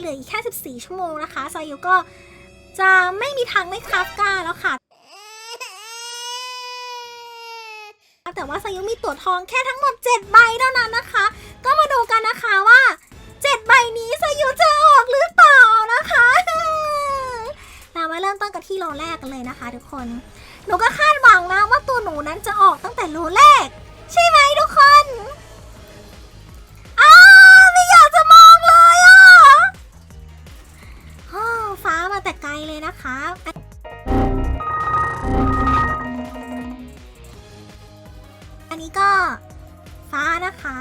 เหลืออีกแค่14 ชั่วโมงนะคะซายุก็จะไม่มีทางไม่คราฟก้าแล้วค่ะ แต่ว่าซายุมีตัวทองแค่ทั้งหมด 7 ใบเท่านั้นนะคะ ก็มาดูกันนะคะว่า 7 ใบนี้ซายุจะออกหรือเปล่านะคะเรามาเริ่มต้นกันที่โลแรกกันเลยนะคะ ทุกคน หนูก็คาดหวังนะว่าตัวหนูนั้นจะออกตั้งแต่โลแรก ใช่ไหมทุกคน นะคะ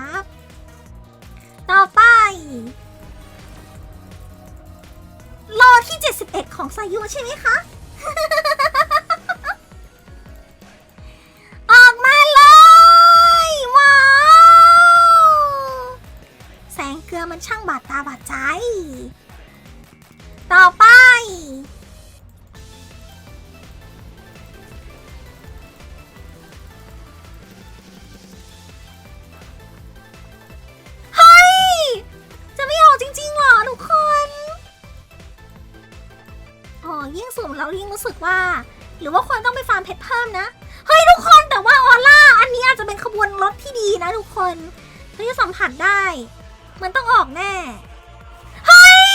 ต่อไปโลที่ 71 ของสายุใช่ไหมคะ ยิ่งสุ่มแล้วยิ่งรู้สึกว่า หรือว่าควรต้องไปฟาร์มเพชรเพิ่มนะ เฮ้ยทุกคนแต่ว่าออร่าอันนี้อาจจะเป็นขบวนรถที่ดีนะทุกคนเราจะสัมผัสได้ มันต้องออกแน่ เฮ้ย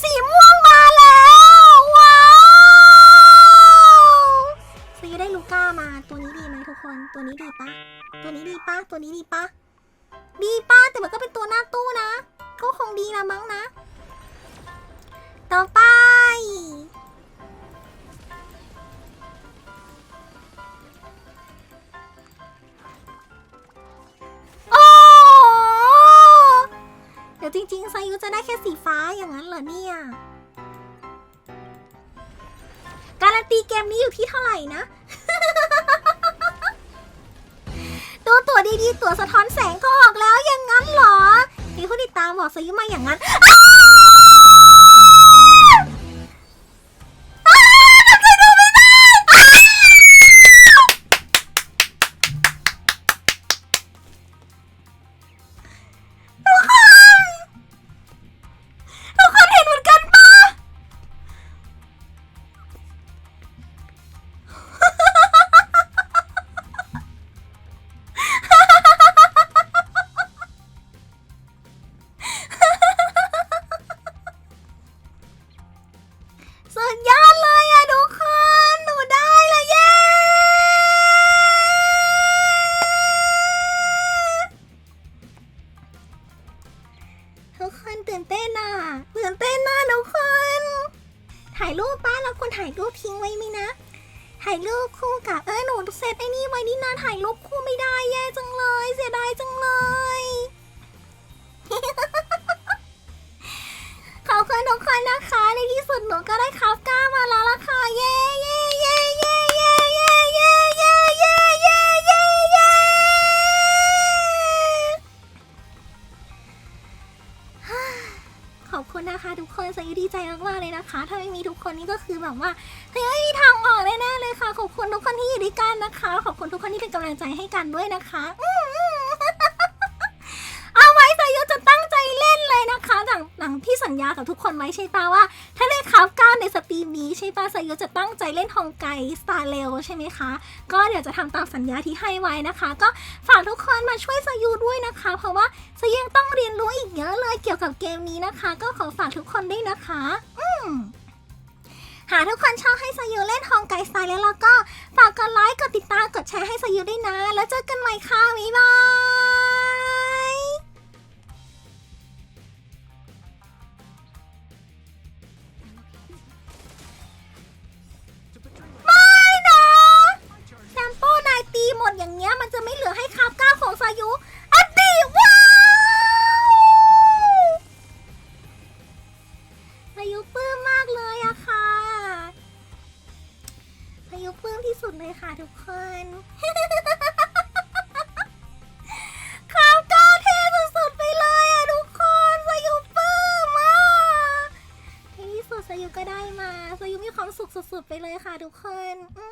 สีม่วงมาแล้ว ว้าวซื้อได้ลูก้ามาตัวนี้ดีไหมทุกคน ตัวนี้ดีปะตัวนี้ดีปะตัวนี้ดีปะดีป้าแต่มันก็เป็นตัวหน้าตู้นะ ก็คงดีละมั้งนะ ต่อไป จริงๆไซยุจะได้แค่สีฟ้าอย่างนั้นเหรอเนี่ย การันตีเกมนี้อยู่ที่เท่าไหร่นะ ดูตัวดีๆ ตัวสะท้อนแสงก็ออกแล้วอย่างนั้นเหรอ มีผู้ติดตามบอกไซยุมาอย่างนั้น ถ่ายรูปป้าเราควรถ่ายรูปทิ้งไว้ไหมนะ ถ่ายรูปคู่กับเออหนูเซตไอ้นี่ไว้นี่นาถ่ายรูปคู่ไม่ได้แย่จังเลย เสียดายจังเลย ขอบคุณนะคะ ทุกคนสยุดีใจมากๆเลยนะคะ ถ้าไม่มีทุกคนนี่ก็คือแบบว่าเฮ้ยไม่มีทางออกแน่ๆเลยค่ะ ขอบคุณทุกคนที่อยู่ด้วยกันนะคะ ขอบคุณทุกคนที่เป็นกำลังใจให้กันด้วยนะคะ อืมเอาไว้สยุจะตั้งใจเล่นเลยนะคะหลังหลังที่สัญญากับทุกคนไว้ใช่ปะว่า ถ้าได้คราวก้าวในสตรีมนี้ ใช่ปะสายุจะตั้งใจเล่นฮองไกสตาร์เรลใช่ไหมคะ ก็เดี๋ยวจะทำตามสัญญาที่ให้ไว้นะคะ ก็ฝากทุกคนมาช่วยสายุด้วยนะคะ เพราะว่าสายุยังต้องเรียนรู้อีกเยอะเลยเกี่ยวกับเกมนี้นะคะ ก็ขอฝากทุกคนด้วยนะคะ อืมหากทุกคนชอบให้สายุเล่นฮองไกสไตล์แล้วก็ฝากกดไลค์ กดติดตาม กดแชร์ให้สายุด้วยนะ แล้วเจอกันใหม่ค่ะบ๊ายบาย เพื่มที่สุดเลยค่ะทุกคนครับก้เทสุดๆไปเลยอะทุกคนสยุปลื้มมากที่สุดสยุก็ได้มาสยุมีความสุขสุดๆไปเลยค่ะทุกคนอื